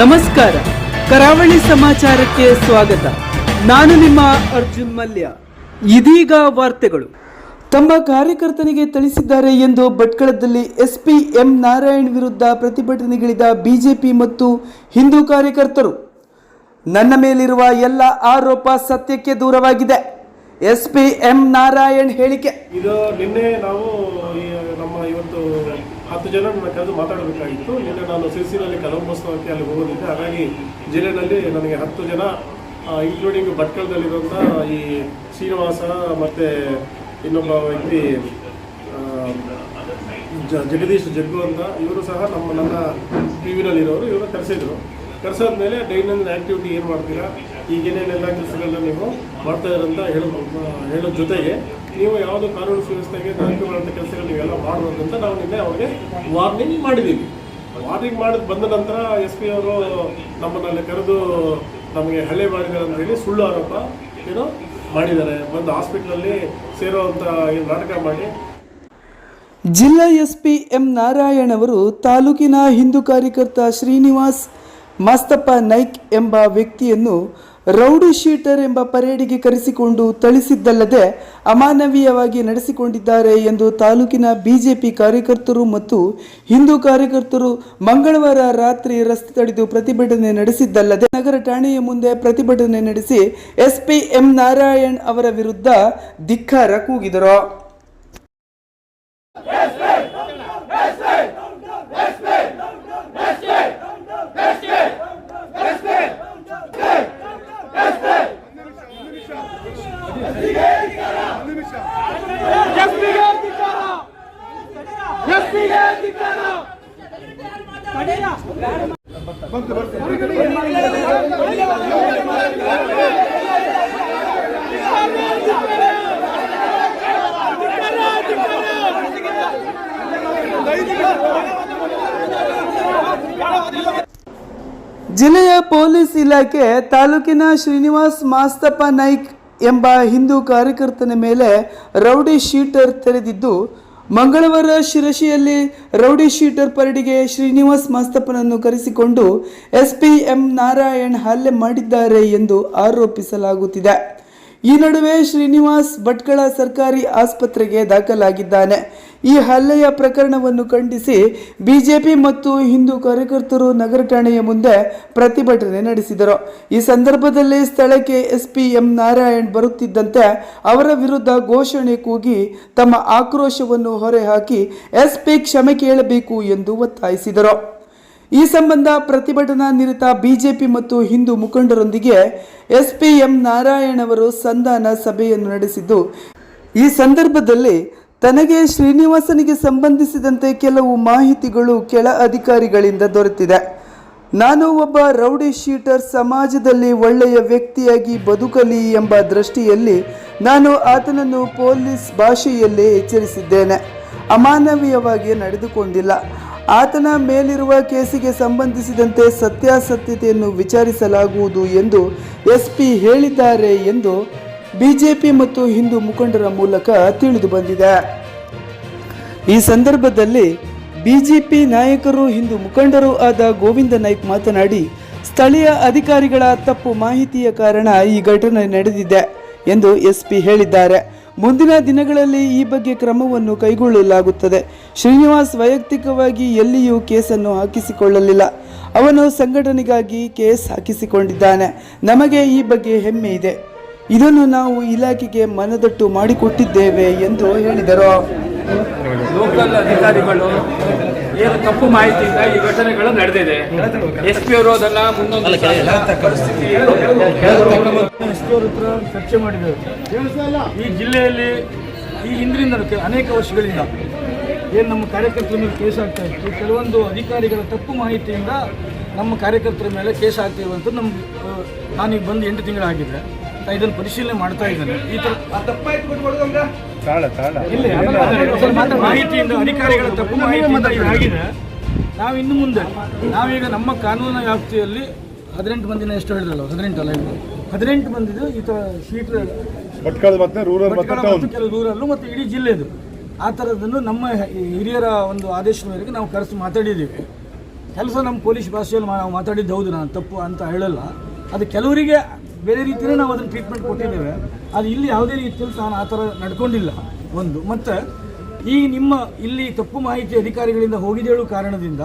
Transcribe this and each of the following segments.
ನಮಸ್ಕಾರ. ಕರಾವಳಿ ಸಮಾಚಾರಕ್ಕೆ ಸ್ವಾಗತ. ನಾನು ನಿಮ್ಮ ಅರ್ಜುನ್ ಮಲ್ಯ. ಇದೀಗ ವಾರ್ತೆಗಳು. ತಮ್ಮ ಕಾರ್ಯಕರ್ತನಿಗೆ ತಿಳಿಸಿದ್ದಾರೆ ಎಂದು ಭಟ್ಕಳದಲ್ಲಿ ಎಸ್ಪಿ ಎಂ ನಾರಾಯಣ್ ವಿರುದ್ಧ ಪ್ರತಿಭಟನೆಗಿಳಿದ ಬಿಜೆಪಿ ಮತ್ತು ಹಿಂದೂ ಕಾರ್ಯಕರ್ತರು. ನನ್ನ ಮೇಲಿರುವ ಎಲ್ಲ ಆರೋಪ ಸತ್ಯಕ್ಕೆ ದೂರವಾಗಿದೆ. ಎಸ್ಪಿ ಎಂ ನಾರಾಯಣ್ ಹೇಳಿಕೆ. ಇದು ನಿನ್ನೆ ನಾವು ನಮ್ಮ ಇವತ್ತು ಹತ್ತು ಜನ ನನ್ನ ಕರೆದು ಮಾತಾಡಬೇಕಾಗಿತ್ತು. ನಿನ್ನೆ ನಾನು ಸಿರ್ಸಿನಲ್ಲಿ ಕದಂಬೋತ್ಸವಕ್ಕೆ ಅಲ್ಲಿ ಹೋಗೋದಿದ್ದೆ ಹಾಗಾಗಿ ಜಿಲ್ಲೆಯಲ್ಲಿ ನನಗೆ ಹತ್ತು ಜನ ಇನ್ಕ್ಲೂಡಿಂಗ್ ಭಟ್ಕಳದಲ್ಲಿರುವಂಥ ಈ ಶ್ರೀನಿವಾಸ ಮತ್ತು ಇನ್ನೊಬ್ಬ ವ್ಯಕ್ತಿ ಜ- ಜಗದೀಶ್ ಜಗ್ಗು ಅಂತ ಇವರು ಸಹ ನಮ್ಮ, ನನ್ನ ಟಿ ವಿನಲ್ಲಿರೋರು ಇವರು ಕರೆಸಿದ್ರು. ಕರೆಸಾದ್ಮೇಲೆ ದೈನಂದಿನ ಆ್ಯಕ್ಟಿವಿಟಿ ಏನು ಮಾಡ್ತೀರಾ? ಈಗ ಏನೇನೆಲ್ಲ ಕೆಲಸಗಳನ್ನ ನೀವು ಮಾಡ್ತಾ ಹೇಳೋ ಹೇಳೋ ಜೊತೆಗೆ ನೀವು ಯಾವುದು ಕಾನೂನು ಸುವ್ಯವಸ್ಥೆಗೆ ಧಕ್ಕೆ ಮಾಡುವಂಥ ಕೆಲಸಗಳು ನೀವೆಲ್ಲ ಮಾಡಬಾರ್ದು ಅಂತ ನಾವು ನಿನ್ನೆ ಅವ್ರಿಗೆ ವಾರ್ನಿಂಗ್ ಮಾಡಿದ್ದೀವಿ. ವಾರ್ನಿಂಗ್ ಮಾಡಿದ ಬಂದ ನಂತರ ಎಸ್ ಪಿ ಅವರು ನಮ್ಮನ್ನಲ್ಲಿ ಕರೆದು ನಮಗೆ ಹಳೆ ಮಾಡಿದ್ದಾರೆ ಅಂತ ಹೇಳಿ ಸುಳ್ಳು ಆರೋಪ ಏನೋ ಮಾಡಿದ್ದಾರೆ. ಬಂದು ಹಾಸ್ಪಿಟ್ಲಲ್ಲಿ ಸೇರೋವಂಥ ನಾಟಕ ಮಾಡಿ. ಜಿಲ್ಲಾ ಎಸ್ ಪಿ ಎಂ ನಾರಾಯಣ್ ಅವರು ತಾಲೂಕಿನ ಹಿಂದೂ ಕಾರ್ಯಕರ್ತ ಶ್ರೀನಿವಾಸ್ ಮಾಸ್ತಪ್ಪ ನೈಕ್ ಎಂಬ ವ್ಯಕ್ತಿಯನ್ನು ರೌಡಿ ಶೀಟರ್ ಎಂಬ ಪರೇಡಿಗೆ ಕರೆಸಿಕೊಂಡು ಥಳಿಸಿದ್ದಲ್ಲದೆ ಅಮಾನವೀಯವಾಗಿ ನಡೆಸಿಕೊಂಡಿದ್ದಾರೆ ಎಂದು ತಾಲೂಕಿನ ಬಿಜೆಪಿ ಕಾರ್ಯಕರ್ತರು ಮತ್ತು ಹಿಂದೂ ಕಾರ್ಯಕರ್ತರು ಮಂಗಳವಾರ ರಾತ್ರಿ ರಸ್ತೆ ತಡೆದು ಪ್ರತಿಭಟನೆ ನಡೆಸಿದ್ದಲ್ಲದೆ ನಗರ ಠಾಣೆಯ ಮುಂದೆ ಪ್ರತಿಭಟನೆ ನಡೆಸಿ ಎಸ್ಪಿ ಎಂ ನಾರಾಯಣ್ ಅವರ ವಿರುದ್ಧ ಧಿಕ್ಕಾರ ಕೂಗಿದರು. ಜಿಲ್ಲೆಯ ಪೊಲೀಸ್ ಇಲಾಖೆ ತಾಲೂಕಿನ ಶ್ರೀನಿವಾಸ್ ಮಾಸ್ತಪ್ಪ ನಾಯ್ಕ್ ಎಂಬ ಹಿಂದೂ ಕಾರ್ಯಕರ್ತನ ಮೇಲೆ ರೌಡಿ ಶೀಟರ್ ತೆರೆದಿದ್ದು ಮಂಗಳವಾರ ಶಿರಸಿಯಲ್ಲಿ ರೌಡಿ ಶೀಟರ್ ಪರಡಿಗೆ ಶ್ರೀನಿವಾಸ್ ಮಾಸ್ತಪ್ಪನನ್ನು ಕರೆಸಿಕೊಂಡು ಎಸ್ಪಿ ಎಂ ನಾರಾಯಣ್ ಹಲ್ಲೆ ಮಾಡಿದ್ದಾರೆ ಎಂದು ಆರೋಪಿಸಲಾಗುತ್ತಿದೆ. ಈ ನಡುವೆ ಶ್ರೀನಿವಾಸ್ ಭಟ್ಕಳ ಸರ್ಕಾರಿ ಆಸ್ಪತ್ರೆಗೆ ದಾಖಲಾಗಿದ್ದಾನೆ. ಈ ಹಲ್ಲೆಯ ಪ್ರಕರಣವನ್ನು ಖಂಡಿಸಿ ಬಿಜೆಪಿ ಮತ್ತು ಹಿಂದೂ ಕಾರ್ಯಕರ್ತರು ನಗರ ಠಾಣೆಯ ಮುಂದೆ ಪ್ರತಿಭಟನೆ ನಡೆಸಿದರು. ಈ ಸಂದರ್ಭದಲ್ಲಿ ಸ್ಥಳಕ್ಕೆ ಎಸ್ಪಿ ಎಂ ನಾರಾಯಣ್ ಬರುತ್ತಿದ್ದಂತೆ ಅವರ ವಿರುದ್ಧ ಘೋಷಣೆ ಕೂಗಿ ತಮ್ಮ ಆಕ್ರೋಶವನ್ನು ಹೊರಹಾಕಿ ಎಸ್ಪಿ ಕ್ಷಮೆ ಕೇಳಬೇಕು ಎಂದು ಒತ್ತಾಯಿಸಿದರು. ಈ ಸಂಬಂಧ ಪ್ರತಿಭಟನಾ ನಿರತ ಬಿಜೆಪಿ ಮತ್ತು ಹಿಂದೂ ಮುಖಂಡರೊಂದಿಗೆ ಎಸ್ಪಿ ಎಂ ನಾರಾಯಣ್ ಅವರು ಸಂಧಾನ ಸಭೆಯನ್ನು ನಡೆಸಿದ್ದು. ಈ ಸಂದರ್ಭದಲ್ಲಿ ತನಗೆ ಶ್ರೀನಿವಾಸನಿಗೆ ಸಂಬಂಧಿಸಿದಂತೆ ಕೆಲವು ಮಾಹಿತಿಗಳು ಕೆಳ ಅಧಿಕಾರಿಗಳಿಂದ ದೊರೆತಿದೆ. ನಾನು ಒಬ್ಬ ರೌಡಿ ಶೀಟರ್, ಸಮಾಜದಲ್ಲಿ ಒಳ್ಳೆಯ ವ್ಯಕ್ತಿಯಾಗಿ ಬದುಕಲಿ ಎಂಬ ದೃಷ್ಟಿಯಲ್ಲಿ ನಾನು ಆತನನ್ನು ಪೊಲೀಸ್ ಭಾಷೆಯಲ್ಲೇ ಎಚ್ಚರಿಸಿದ್ದೇನೆ. ಅಮಾನವೀಯವಾಗಿ ನಡೆದುಕೊಂಡಿಲ್ಲ. ಆತನ ಮೇಲಿರುವ ಕೇಸಿಗೆ ಸಂಬಂಧಿಸಿದಂತೆ ಸತ್ಯಾಸತ್ಯತೆಯನ್ನು ವಿಚಾರಿಸಲಾಗುವುದು ಎಂದು ಎಸ್ಪಿ ಹೇಳಿದ್ದಾರೆ ಎಂದು ಬಿಜೆಪಿ ಮತ್ತು ಹಿಂದೂ ಮುಖಂಡರ ಮೂಲಕ ತಿಳಿದು ಬಂದಿದೆ. ಈ ಸಂದರ್ಭದಲ್ಲಿ ಬಿಜೆಪಿ ನಾಯಕರು, ಹಿಂದೂ ಮುಖಂಡರು ಆದ ಗೋವಿಂದ ನಾಯ್ಕ್ ಮಾತನಾಡಿ, ಸ್ಥಳೀಯ ಅಧಿಕಾರಿಗಳ ತಪ್ಪು ಮಾಹಿತಿಯ ಕಾರಣ ಈ ಘಟನೆ ನಡೆದಿದೆ ಎಂದು ಎಸ್ಪಿ ಹೇಳಿದ್ದಾರೆ. ಮುಂದಿನ ದಿನಗಳಲ್ಲಿ ಈ ಬಗ್ಗೆ ಕ್ರಮವನ್ನು ಕೈಗೊಳ್ಳಲಾಗುತ್ತದೆ. ಶ್ರೀನಿವಾಸ್ ವೈಯಕ್ತಿಕವಾಗಿ ಎಲ್ಲಿಯೂ ಕೇಸನ್ನು ಹಾಕಿಸಿಕೊಳ್ಳಲಿಲ್ಲ. ಅವನು ಸಂಘಟನೆಗಾಗಿ ಕೇಸ್ ಹಾಕಿಸಿಕೊಂಡಿದ್ದಾನೆ. ನಮಗೆ ಈ ಬಗ್ಗೆ ಹೆಮ್ಮೆ ಇದೆ. ಇದನ್ನು ನಾವು ಇಲಾಖೆಗೆ ಮನದಟ್ಟು ಮಾಡಿಕೊಟ್ಟಿದ್ದೇವೆ ಎಂದು ಹೇಳಿದರು. ಲೋಕಲ್ ಅಧಿಕಾರಿಗಳು ಏನು ತಪ್ಪು ಮಾಹಿತಿಯಿಂದ ಈ ಘಟನೆಗಳು ನಡೆದಿದೆ. ಎಸ್ ಪಿ ಅವರು ಅದನ್ನ ಮುಂದೊಂದು ಪರಿಸ್ಥಿತಿ ಅವ್ರ ಹತ್ರ ಚರ್ಚೆ ಮಾಡಿದ್ದೇವೆ. ಈ ಜಿಲ್ಲೆಯಲ್ಲಿ ಈ ಹಿಂದಿನಿಂದ ಅನೇಕ ವರ್ಷಗಳಿಂದ ಏನು ನಮ್ಮ ಕಾರ್ಯಕರ್ತರ ಮೇಲೆ ಕೇಸ್ ಆಗ್ತಾ ಇತ್ತು. ಕೆಲವೊಂದು ಅಧಿಕಾರಿಗಳ ತಪ್ಪು ಮಾಹಿತಿಯಿಂದ ನಮ್ಮ ಕಾರ್ಯಕರ್ತರ ಮೇಲೆ ಕೇಸ್ ಆಗ್ತಾ ಇರುವಂಥದ್ದು ನಮ್ಗೆ ನಾನೀಗ ಬಂದು ಎಂಟು ತಿಂಗಳಾಗಿದೆ. ಇದನ್ನು ಪರಿಶೀಲನೆ ಮಾಡ್ತಾ ಇದ್ದಾನೆ. ಈ ಥರ ಇಲ್ಲಿ ಮಾಹಿತಿಯಿಂದ ಅಧಿಕಾರಿಗಳ ತಪ್ಪು ಮಾಹಿತಿ ನಾವು ಇನ್ನು ಮುಂದೆ ನಾವೀಗ ನಮ್ಮ ಕಾನೂನಿನ ವ್ಯಾಪ್ತಿಯಲ್ಲಿ ಹದಿನೆಂಟು ಮಂದಿನ ಎಷ್ಟು ಹೇಳಿದ್ರಲ್ಲ ಹದಿನೆಂಟು ಅಲ್ಲ ಇದು? ಹದಿನೆಂಟು ಮಂದಿದು ಈ ತರ ಶೀಟ್ ಮತ್ತು ಕೆಲವು ದೂರಲ್ಲೂ ಮತ್ತು ಇಡೀ ಜಿಲ್ಲೆದು. ಆ ಥರದನ್ನು ನಮ್ಮ ಹಿರಿಯರ ಒಂದು ಆದೇಶದ ಮೇರೆಗೆ ನಾವು ಕರೆಸಿ ಮಾತಾಡಿದ್ದೀವಿ. ಕೆಲಸ ನಮ್ಮ ಪೊಲೀಸ್ ಭಾಷೆಯಲ್ಲಿ ನಾವು ಮಾತಾಡಿದ್ದು ಹೌದು ನಾನು ತಪ್ಪು ಅಂತ ಹೇಳಲ್ಲ. ಅದು ಕೆಲವರಿಗೆ ಬೇರೆ ರೀತಿಯೇ ನಾವು ಅದನ್ನು ಟ್ರೀಟ್ಮೆಂಟ್ ಕೊಟ್ಟಿದ್ದೇವೆ. ಅದು ಇಲ್ಲಿ ಯಾವುದೇ ರೀತಿಯಲ್ಲಿ ತಾನು ಆ ಥರ ನಡ್ಕೊಂಡಿಲ್ಲ. ಒಂದು. ಮತ್ತು ಈ ನಿಮ್ಮ ಇಲ್ಲಿ ತಪ್ಪು ಮಾಹಿತಿ ಅಧಿಕಾರಿಗಳಿಂದ ಹೋಗಿದೇಳು ಕಾರಣದಿಂದ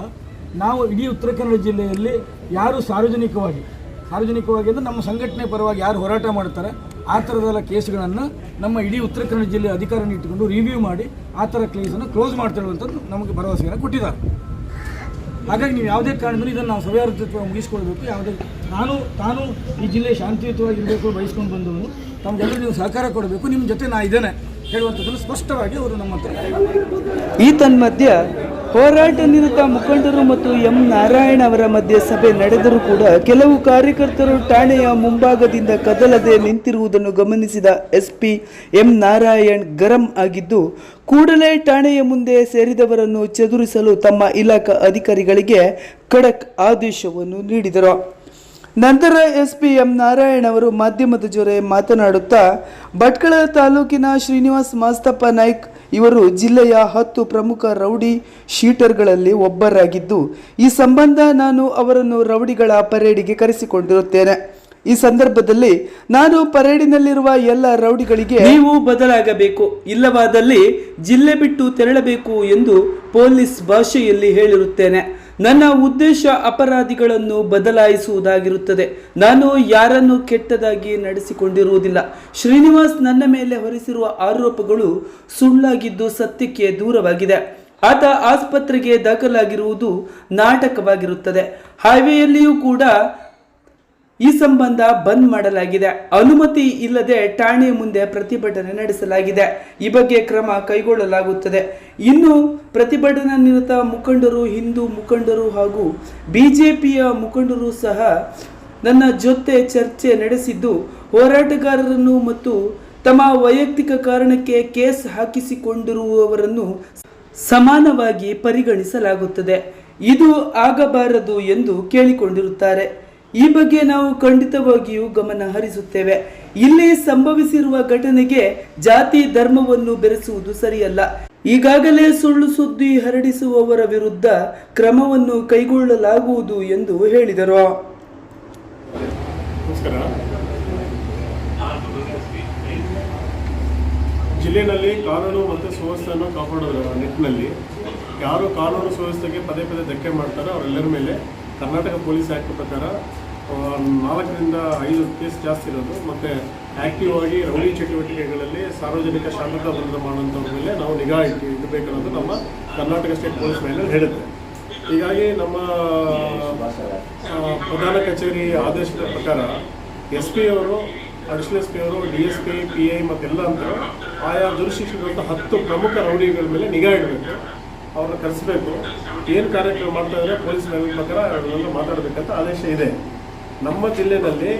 ನಾವು ಇಡೀ ಉತ್ತರ ಕನ್ನಡ ಜಿಲ್ಲೆಯಲ್ಲಿ ಯಾರು ಸಾರ್ವಜನಿಕವಾಗಿ ಸಾರ್ವಜನಿಕವಾಗಿ ಅಂದರೆ ನಮ್ಮ ಸಂಘಟನೆ ಪರವಾಗಿ ಯಾರು ಹೋರಾಟ ಮಾಡ್ತಾರೆ, ಆ ಥರದೆಲ್ಲ ಕೇಸ್ಗಳನ್ನು ನಮ್ಮ ಇಡೀ ಉತ್ತರ ಕನ್ನಡ ಜಿಲ್ಲೆಯ ಅಧಿಕಾರನ ಇಟ್ಟುಕೊಂಡು ರಿವ್ಯೂ ಮಾಡಿ ಆ ಥರ ಕೇಸನ್ನು ಕ್ಲೋಸ್ ಮಾಡ್ತಿರುವಂಥದ್ದು ನಮಗೆ ಭರವಸೆಯನ್ನು ಕೊಟ್ಟಿದ್ದಾರೆ. ಹಾಗಾಗಿ ನೀವು ಯಾವುದೇ ಕಾರಣದಲ್ಲಿ ಇದನ್ನು ನಾವು ಸವ್ಯಾವೃತ್ತವಾಗಿ ಮುಗಿಸ್ಕೊಳ್ಬೇಕು. ಯಾವುದೇ ನಾನು ತಾನು ಈ ಜಿಲ್ಲೆ ಶಾಂತಿಯುತವಾಗಿರಬೇಕು ಬಯಸ್ಕೊಂಡು ಬಂದವನು ತಮಗೆಲ್ಲರೂ ನೀವು ಸಹಕಾರ ಕೊಡಬೇಕು. ನಿಮ್ಮ ಜೊತೆ ನಾ ಇದ್ದೇನೆ. ಹೇಳುವಂಥದ್ದನ್ನು ಸ್ಪಷ್ಟವಾಗಿ ಅವರು ನಮ್ಮ ಈ ತನ್ಮಧ್ಯ ಹೋರಾಟ ನಿರತ ಮುಖಂಡರು ಮತ್ತು ಎಂ ನಾರಾಯಣ ಅವರ ಮಧ್ಯೆ ಸಭೆ ನಡೆದರೂ ಕೂಡ ಕೆಲವು ಕಾರ್ಯಕರ್ತರು ಠಾಣೆಯ ಮುಂಭಾಗದಿಂದ ಕದಲದೆ ನಿಂತಿರುವುದನ್ನು ಗಮನಿಸಿದ ಎಸ್ಪಿ ಎಂ ನಾರಾಯಣ್ ಗರಂ ಆಗಿದ್ದು, ಕೂಡಲೇ ಠಾಣೆಯ ಮುಂದೆ ಸೇರಿದವರನ್ನು ಚದುರಿಸಲು ತಮ್ಮ ಇಲಾಖಾ ಅಧಿಕಾರಿಗಳಿಗೆ ಖಡಕ್ ಆದೇಶವನ್ನು ನೀಡಿದರು. ನಂತರ ಎಸ್ ಪಿ ಎಂ ನಾರಾಯಣ್ ಅವರು ಮಾಧ್ಯಮದ ಜೊತೆ ಮಾತನಾಡುತ್ತಾ, ಭಟ್ಕಳ ತಾಲೂಕಿನ ಶ್ರೀನಿವಾಸ್ ಮಾಸ್ತಪ್ಪ ನಾಯ್ಕ್ ಇವರು ಜಿಲ್ಲೆಯ ಹತ್ತು ಪ್ರಮುಖ ರೌಡಿ ಶೀಟರ್ಗಳಲ್ಲಿ ಒಬ್ಬರಾಗಿದ್ದು, ಈ ಸಂಬಂಧ ನಾನು ಅವರನ್ನು ರೌಡಿಗಳ ಪರೇಡಿಗೆ ಕರೆಸಿಕೊಂಡಿರುತ್ತೇನೆ. ಈ ಸಂದರ್ಭದಲ್ಲಿ ನಾನು ಪರೇಡಿನಲ್ಲಿರುವ ಎಲ್ಲ ರೌಡಿಗಳಿಗೆ ನೀವು ಬದಲಾಗಬೇಕು, ಇಲ್ಲವಾದಲ್ಲಿ ಜಿಲ್ಲೆ ಬಿಟ್ಟು ತೆರಳಬೇಕು ಎಂದು ಪೊಲೀಸ್ ಭಾಷೆಯಲ್ಲಿ ಹೇಳಿರುತ್ತೇನೆ. ನನ್ನ ಉದ್ದೇಶ ಅಪರಾಧಿಗಳನ್ನು ಬದಲಾಯಿಸುವುದಾಗಿರುತ್ತದೆ. ನಾನು ಯಾರನ್ನು ಕೆಟ್ಟದಾಗಿ ನಡೆಸಿಕೊಂಡಿರುವುದಿಲ್ಲ. ಶ್ರೀನಿವಾಸ್ ನನ್ನ ಮೇಲೆ ಹೊರಿಸಿರುವ ಆರೋಪಗಳು ಸುಳ್ಳಾಗಿದ್ದು ಸತ್ಯಕ್ಕೆ ದೂರವಾಗಿದೆ. ಆತ ಆಸ್ಪತ್ರೆಗೆ ದಾಖಲಾಗಿರುವುದು ನಾಟಕವಾಗಿರುತ್ತದೆ. ಹೈವೇಯಲ್ಲಿಯೂ ಕೂಡ ಈ ಸಂಬಂಧ ಬಂದ್ ಮಾಡಲಾಗಿದೆ. ಅನುಮತಿ ಇಲ್ಲದೆ ಠಾಣೆ ಮುಂದೆ ಪ್ರತಿಭಟನೆ ನಡೆಸಲಾಗಿದೆ. ಈ ಬಗ್ಗೆ ಕ್ರಮ ಕೈಗೊಳ್ಳಲಾಗುತ್ತದೆ. ಇನ್ನು ಪ್ರತಿಭಟನಾ ನಿರತ ಮುಖಂಡರು, ಹಿಂದೂ ಮುಖಂಡರು ಹಾಗೂ ಬಿಜೆಪಿಯ ಮುಖಂಡರು ಸಹ ನನ್ನ ಜೊತೆ ಚರ್ಚೆ ನಡೆಸಿದ್ದು, ಹೋರಾಟಗಾರರನ್ನು ಮತ್ತು ತಮ್ಮ ವೈಯಕ್ತಿಕ ಕಾರಣಕ್ಕೆ ಕೇಸ್ ಹಾಕಿಸಿಕೊಂಡಿರುವವರನ್ನು ಸಮಾನವಾಗಿ ಪರಿಗಣಿಸಲಾಗುತ್ತದೆ. ಇದು ಆಗಬಾರದು ಎಂದು ಕೇಳಿಕೊಂಡಿರುತ್ತಾರೆ. ಈ ಬಗ್ಗೆ ನಾವು ಖಂಡಿತವಾಗಿಯೂ ಗಮನ ಹರಿಸುತ್ತೇವೆ. ಇಲ್ಲಿ ಸಂಭವಿಸಿರುವ ಘಟನೆಗೆ ಜಾತಿ ಧರ್ಮವನ್ನು ಬೆರೆಸುವುದು ಸರಿಯಲ್ಲ. ಈಗಾಗಲೇ ಸುಳ್ಳು ಸುದ್ದಿ ಹರಡಿಸುವವರ ವಿರುದ್ಧ ಕ್ರಮವನ್ನು ಕೈಗೊಳ್ಳಲಾಗುವುದು ಎಂದು ಹೇಳಿದರು. ಜಿಲ್ಲೆಯಲ್ಲಿ ಕಾನೂನು ಮತ್ತು ಸುವ್ಯವಸ್ಥೆಯನ್ನು ಕಾಪಾಡೋದ್ರ ನಿಟ್ಟಿನಲ್ಲಿ ಯಾರು ಕಾನೂನು ಸುವ್ಯವಸ್ಥೆಗೆ ಪದೇ ಪದೇ ಧಕ್ಕೆ ಮಾಡ್ತಾರೋ ಅವರೆಲ್ಲರ ಮೇಲೆ ಕರ್ನಾಟಕ ಪೊಲೀಸ್ ಆ್ಯಕ್ಟ್ ಪ್ರಕಾರ ನಾಲ್ಕರಿಂದ ಐದು ಕೇಸ್ ಜಾಸ್ತಿ ಇರೋದು. ಮತ್ತು ಆ್ಯಕ್ಟಿವ್ ಆಗಿ ರೌಡಿ ಚಟುವಟಿಕೆಗಳಲ್ಲಿ ಸಾರ್ವಜನಿಕ ಶಾಂತತಾ ಭಂಗ ಮಾಡುವಂಥವ್ರ ಮೇಲೆ ನಾವು ನಿಗಾ ಇಟ್ಟು ಇಡಬೇಕನ್ನೋದು ನಮ್ಮ ಕರ್ನಾಟಕ ಸ್ಟೇಟ್ ಪೊಲೀಸ್ ಮೇಲೆ ಹೇಳುತ್ತೆ. ಹೀಗಾಗಿ ನಮ್ಮ ಪ್ರಧಾನ ಕಚೇರಿ ಆದೇಶದ ಪ್ರಕಾರ ಎಸ್ ಪಿ ಅವರು ಅಡಿಷನಲ್ ಎಸ್ ಪಿ ಅವರು D S P P I ಮತ್ತೆಲ್ಲ ಅಂತ ಆಯಾ ದುರುಶಿಕ್ಷಿತ ಹತ್ತು ಪ್ರಮುಖ ರೌಡಿಗಳ ಮೇಲೆ ನಿಗಾ ಇಡಬೇಕು. ಅವ್ರನ್ನ ಕರೆಸಬೇಕು. ಏನು ಕಾರ್ಯಕ್ರಮ ಮಾಡ್ತಾ ಇದ್ದಾರೆ ಪೊಲೀಸ್ ಮೇಲೆ ಪ್ರಕಾರ ಅವರೆಲ್ಲ ಮಾತಾಡಬೇಕಂತ ಆದೇಶ ಇದೆ. ನಮ್ಮ ಜಿಲ್ಲೆಯಲ್ಲಿ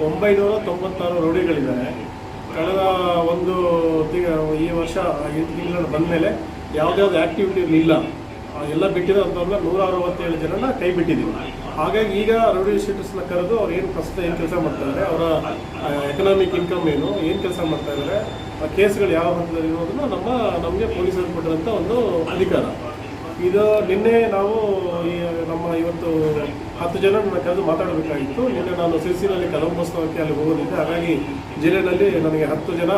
ಒಂಬೈನೂರ ತೊಂಬತ್ತಾರು ರೌಡಿಗಳಿದ್ದಾರೆ ಕಳೆದ ಒಂದು ಈ ವರ್ಷ ತಿಂಗಳು ಬಂದ ಮೇಲೆ ಯಾವುದ್ಯಾವ್ದು ಆ್ಯಕ್ಟಿವಿಟಿ ಇಲ್ಲ ಆ, ಎಲ್ಲ ಬಿಟ್ಟಿರೋ ನೂರ ಅರವತ್ತೇಳು ಜನನ ಕೈ ಬಿಟ್ಟಿದ್ದೀವಿ. ಹಾಗಾಗಿ ಈಗ ರೌಡಿ ಶೀಟರ್ಸ್ನ ಕರೆದು ಅವ್ರು ಏನು ಪ್ರಸ್ತುತ ಏನು ಕೆಲಸ ಮಾಡ್ತಾರೆ ಅವರ ಎಕನಾಮಿಕ್ ಇನ್ಕಮ್ ಏನು ಏನು ಕೆಲಸ ಮಾಡ್ತಾ ಇದ್ದಾರೆ ಆ ಕೇಸ್ಗಳು ಯಾವ ಹಂತದಲ್ಲಿ ಇರೋದನ್ನ ನಮ್ಮ ನಮಗೆ ಪೊಲೀಸರು ಕೊಟ್ಟಿರೋಂಥ ಒಂದು ಅಧಿಕಾರ. ಇದು ನಿನ್ನೆ ನಾವು ನಮ್ಮ ಇವತ್ತು ಹತ್ತು ಜನ ನನ್ನ ಕರೆದು ಮಾತಾಡಬೇಕಾಗಿತ್ತು. ನಿನ್ನೆ ನಾನು ಸಿರ್ಸಿನಲ್ಲಿ ಕಲಂಬೋತ್ಸವಕ್ಕೆ ಅಲ್ಲಿ ಹೋಗೋದಿದ್ದೆ ಹಾಗಾಗಿ ಜಿಲ್ಲೆಯಲ್ಲಿ ನನಗೆ ಹತ್ತು ಜನ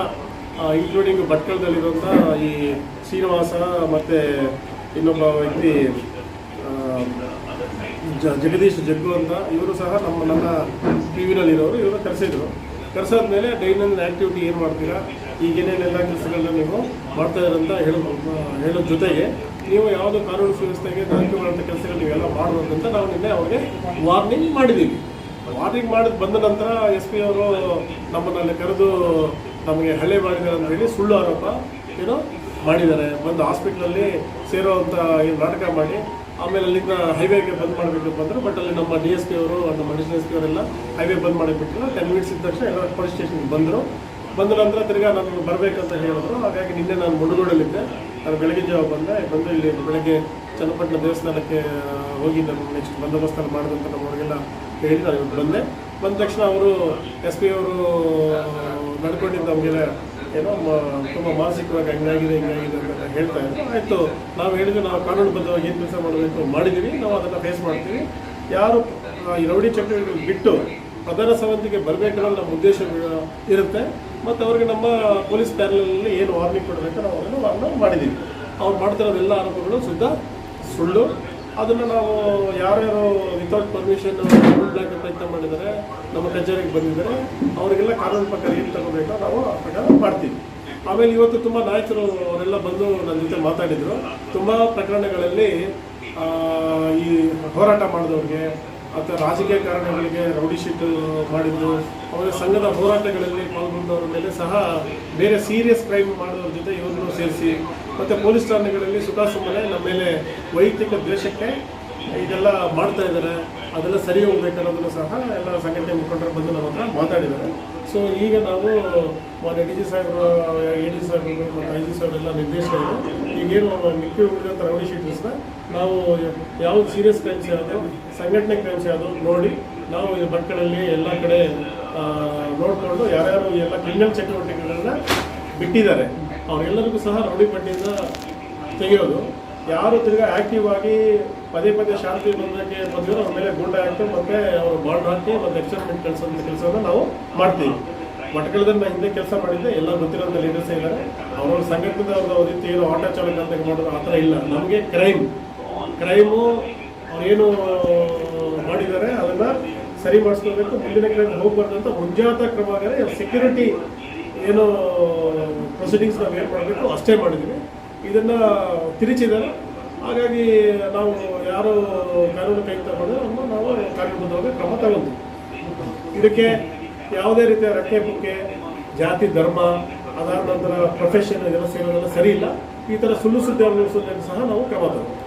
ಇನ್ಕ್ಲೂಡಿಂಗ್ ಭಟ್ಕಳದಲ್ಲಿರುವಂಥ ಈ ಶ್ರೀನಿವಾಸ ಮತ್ತು ಇನ್ನೊಬ್ಬ ವ್ಯಕ್ತಿ ಜ, ಜಗದೀಶ್ ಜಗ್ಗು ಅಂತ ಇವರು ಸಹ ನಮ್ಮ, ನನ್ನ ಟಿ ವಿನಲ್ಲಿರೋರು. ಇವರು ಕರೆಸಿದ್ರು. ಕರೆಸಾದ್ಮೇಲೆ ದೈನಂದಿನ ಆ್ಯಕ್ಟಿವಿಟಿ ಏನು ಮಾಡ್ತೀರಾ? ಈಗೇನೇನೆಲ್ಲ ಕೆಲಸಗಳನ್ನ ನೀವು ಮಾಡ್ತಾ ಹೇಳೋ ಹೇಳೋ ಜೊತೆಗೆ ನೀವು ಯಾವುದೋ ಕಾನೂನು ಸುವ್ಯವಸ್ಥೆಗೆ ಧಕ್ಕೆ ಮಾಡುವಂಥ ಕೆಲಸಗಳು ನೀವೆಲ್ಲ ಮಾಡಬಾರ್ದು ಅಂತ ನಾವು ನಿನ್ನೆ ಅವ್ರಿಗೆ ವಾರ್ನಿಂಗ್ ಮಾಡಿದ್ದೀವಿ. ವಾರ್ನಿಂಗ್ ಮಾಡಿದ ಬಂದ ನಂತರ ಎಸ್ ಪಿ ಅವರು ನಮ್ಮನ್ನಲ್ಲಿ ಕರೆದು ನಮಗೆ ಹಳೆ ಮಾಡಿದ್ದಾರೆ ಅಂತ ಹೇಳಿ ಸುಳ್ಳು ಆರೋಪ ಏನೋ ಮಾಡಿದ್ದಾರೆ. ಬಂದು ಹಾಸ್ಪಿಟ್ಲಲ್ಲಿ ಸೇರುವಂಥ ಏನು ನಾಟಕ ಮಾಡಿ, ಆಮೇಲೆ ಅಲ್ಲಿಂದ ಹೈವೇಗೆ ಬಂದ್ ಮಾಡಬೇಕು ಬಂದರು. ಬಟ್ ಅಲ್ಲಿ ನಮ್ಮ ಡಿ ಎಸ್ ಪಿ ಅವರು, ನಮ್ಮ ಅಡಿಷನಲ್ ಎಸ್ ಪಿ ಅವರೆಲ್ಲ ಹೈವೇ ಬಂದ್ ಮಾಡಿಬಿಟ್ರು. ಟೆನ್ ಮಿನಿಟ್ಸ್ ಇದ್ದ ತಕ್ಷಣ ಎಲ್ಲ ಪೊಲೀಸ್ ಸ್ಟೇಷನ್ಗೆ ಬಂದರು. ಬಂದ ನಂತರ ತಿರ್ಗಾ ನಾನು ಬರಬೇಕಂತ ಹೇಳಿದ್ರು. ಹಾಗಾಗಿ ನಿನ್ನೆ ನಾನು ಮುಳುಗೋಡಲ್ಲಿದ್ದೆ ನಾನು ಬೆಳಗ್ಗೆ ಜಾವ ಬಂದೆ ಬಂದು ಇಲ್ಲಿ ಬೆಳಗ್ಗೆ ಚನ್ನಪಟ್ಟಣ ದೇವಸ್ಥಾನಕ್ಕೆ ಆ, ಹೋಗಿ ನಾನು ನೆಕ್ಸ್ಟ್ ಬಂದೋಬಸ್ತ ಮಾಡಿದಂತ ನಮ್ಮವರಿಗೆಲ್ಲ ಹೇಳಿ ನಾನು ಇವತ್ತು ಬಂದೆ. ಬಂದ ತಕ್ಷಣ ಅವರು ಎಸ್ ಪಿ ಅವರು ನಡ್ಕೊಂಡಿದ್ದು ನಮಗೆಲ್ಲ ಏನೋ ತುಂಬ ಮಾನಸಿಕವಾಗಿ ಹಂಗಾಗಿದೆ ಹಿಂಗಾಗಿದೆ ಅಂತ ಹೇಳ್ತಾ ಇದ್ರು. ಆಯಿತು ನಾವು ಹೇಳಿದ್ವಿ ನಾವು ಕಾನೂನುಬದ್ಧವಾಗಿ ಏನು ಕೆಲಸ ಮಾಡಬೇಕು ಮಾಡಿದ್ದೀವಿ ನಾವು ಅದನ್ನು ಫೇಸ್ ಮಾಡ್ತೀವಿ. ಯಾರು ಈ ರೌಡಿ ಚಟುವಟಿಕೆ ಬಿಟ್ಟು ಪ್ರಧಾನ ಸಮಿತಿಗೆ ಬರಬೇಕನ್ನೋ ನಮ್ಮ ಉದ್ದೇಶ ಇರುತ್ತೆ. ಮತ್ತು ಅವ್ರಿಗೆ ನಮ್ಮ ಪೊಲೀಸ್ ಪ್ಯಾನಲಲ್ಲಿ ಏನು ವಾರ್ನಿಂಗ್ ಕೊಡಬೇಕು ನಾವು ಅದನ್ನು ವಾರ್ನಿಂಗ್ ಮಾಡಿದ್ದೀವಿ. ಅವ್ರು ಮಾಡ್ತಿರೋದೆಲ್ಲ ಆರೋಪಗಳು ಶುದ್ಧ ಸುಳ್ಳು. ಅದನ್ನು ನಾವು ಯಾರ್ಯಾರು ವಿತೌಟ್ ಪರ್ಮಿಷನ್ ಬ್ಲಾಕ್ ಪ್ರಯತ್ನ ಮಾಡಿದರೆ ನಮ್ಮ ಕಚೇರಿಗೆ ಬಂದಿದ್ದಾರೆ, ಅವರಿಗೆಲ್ಲ ಕಾನೂನು ಪ್ರಕಾರ ಏನು ತಗೋಬೇಕೋ ನಾವು ಆ ಪ್ರಕಾರ ಮಾಡ್ತೀವಿ. ಆಮೇಲೆ ಇವತ್ತು ತುಂಬ ನಾಯಕರು ಅವರೆಲ್ಲ ಬಂದು ನನ್ನ ಜೊತೆ ಮಾತಾಡಿದರು. ತುಂಬ ಪ್ರಕರಣಗಳಲ್ಲಿ ಈ ಹೋರಾಟ ಮಾಡಿದವ್ರಿಗೆ ಅಥವಾ ರಾಜಕೀಯ ಕಾರಣಗಳಿಗೆ ರೌಡಿ ಶೀಟ್ ಮಾಡಿದ್ದು, ಅವರ ಸಂಘದ ಹೋರಾಟಗಳಲ್ಲಿ ಪಾಲ್ಗೊಂಡವರ ಮೇಲೆ ಸಹ ಬೇರೆ ಸೀರಿಯಸ್ ಕ್ರೈಮ್ ಮಾಡಿದವ್ರ ಜೊತೆ ಇವರನ್ನು ಸೇರಿಸಿ, ಮತ್ತು ಪೊಲೀಸ್ ಠಾಣೆಗಳಲ್ಲಿ ಸುಖಾಸುಮ್ಮನೆ ನಮ್ಮ ಮೇಲೆ ವೈಯಕ್ತಿಕ ದ್ವೇಷಕ್ಕೆ ಇದೆಲ್ಲ ಮಾಡ್ತಾ ಇದ್ದಾರೆ. ಅದೆಲ್ಲ ಸರಿ ಹೋಗ್ಬೇಕನ್ನೋದನ್ನು ಸಹ ಎಲ್ಲ ಸಂಘಟನೆ ಮುಖಂಡರು ಬಂದು ನಮ್ಮ ಹತ್ರ ಮಾತಾಡಿದ್ದಾರೆ. ಸೊ ಈಗ ನಾವು ಮೊನ್ನೆ ಡಿ ಜಿ ಸಾಹೇಬರು, ಎ ಡಿ ಸಾಹೇಬರು ಮತ್ತು ಐ ಜಿ ಸಾಹೇಬರೆಲ್ಲ ನಿರ್ದೇಶಕರು, ಈಗೇನು ಮಿಕ್ಕಿ ಉಳಿದಂಥ ರೌಡಿ ಶೀಟರ್ಸ್ನ ನಾವು ಯಾವ್ದು ಸೀರಿಯಸ್ ಕ್ರೈಮ್ಸ್ ಯಾವುದು, ಸಂಘಟನೆ ಕ್ರೈಮ್ಸ್ ಯಾವುದು ನೋಡಿ, ನಾವು ಮಕ್ಕಳಲ್ಲಿ ಎಲ್ಲ ಕಡೆ ನೋಡಿಕೊಂಡು ಯಾರ್ಯಾರು ಎಲ್ಲ ಕ್ರಿಮಿನಲ್ ಚಟುವಟಿಕೆಗಳನ್ನ ಬಿಟ್ಟಿದ್ದಾರೆ, ಅವರೆಲ್ಲರಿಗೂ ಸಹ ರೌಡಿ ಪಟ್ಟಿಯಿಂದ ತೆಗೆಯೋದು. ಯಾರು ತಿರ್ಗಾ ಆಕ್ಟಿವ್ ಆಗಿ ಪದೇ ಪದೇ ಶಾಂತಿ ಬಂದಕ್ಕೆ ಬಂದಿರೋ ಅವ್ರ ಮೇಲೆ ಗೂಂಡ ಹಾಕಿ ಮತ್ತೆ ಅವರು ಬಾಂಡ್ ಹಾಕಿ ಮತ್ತೆ ಎಕ್ಸ್ಪೆರಿಮೆಂಟ್ ಕೆಲಸ ಕೆಲಸವನ್ನು ನಾವು ಮಾಡ್ತೀವಿ. ಮಟ್ಕಳದನ್ನ ನಾನು ಹಿಂದೆ ಕೆಲಸ ಮಾಡಿದ್ದೆ, ಎಲ್ಲ ಗೊತ್ತಿರೋಂಥ ಲೀಡರ್ಸ್ ಇದ್ದಾರೆ. ಅವ್ರವ್ರ ಅವ್ರದ್ದು ರೀತಿ ಏನು ಆಟೋ ಚಾಲಕ ಅಂತ ಮಾಡೋದು ಆ ಥರ ಇಲ್ಲ. ನಮಗೆ ಕ್ರೈಮ್ ಕ್ರೈಮು ಏನು ಮಾಡಿದ್ದಾರೆ, ಅದನ್ನು ಸರಿ ಮಾಡಿಸ್ಕೋಬೇಕು ಮುಂದಿನ ಕ್ರೈಮ್ ಹೋಗ್ಬಾರ್ದು ಅಂತ ಕ್ರಮ ಆದರೆ ಸೆಕ್ಯೂರಿಟಿ ಏನು ಪ್ರೊಸೀಡಿಂಗ್ಸ್ ನಾವು ಏನು ಮಾಡಬೇಕು ಅಷ್ಟೇ ಮಾಡಿದ್ದೀವಿ ಇದನ್ನು ತಿರುಚಿದ್ದಾರೆ. ಹಾಗಾಗಿ ನಾವು ಯಾರು ಕಾನೂನು ಕೈ ತಗೊಂಡು ನಾವು ಕಾನೂನುಬದ್ಧವಾಗಿ ಕ್ರಮ ತಗೊಂತೀವಿ ಇದಕ್ಕೆ ಯಾವುದೇ ರೀತಿಯ ರಕ್ಕೆ ಬುಕ್ಕೆ ಜಾತಿ, ಧರ್ಮ, ಅದಾದ ನಂತರ ಪ್ರೊಫೆಷನ್ ಇದೆಲ್ಲ ಸೇರೋದೆಲ್ಲ ಸರಿ ಇಲ್ಲ. ಈ ಥರ ಸುಳ್ಳು ಸುದ್ದಿ ಸಹ ನಾವು ಕ್ರಮ ತಗೊಂಡು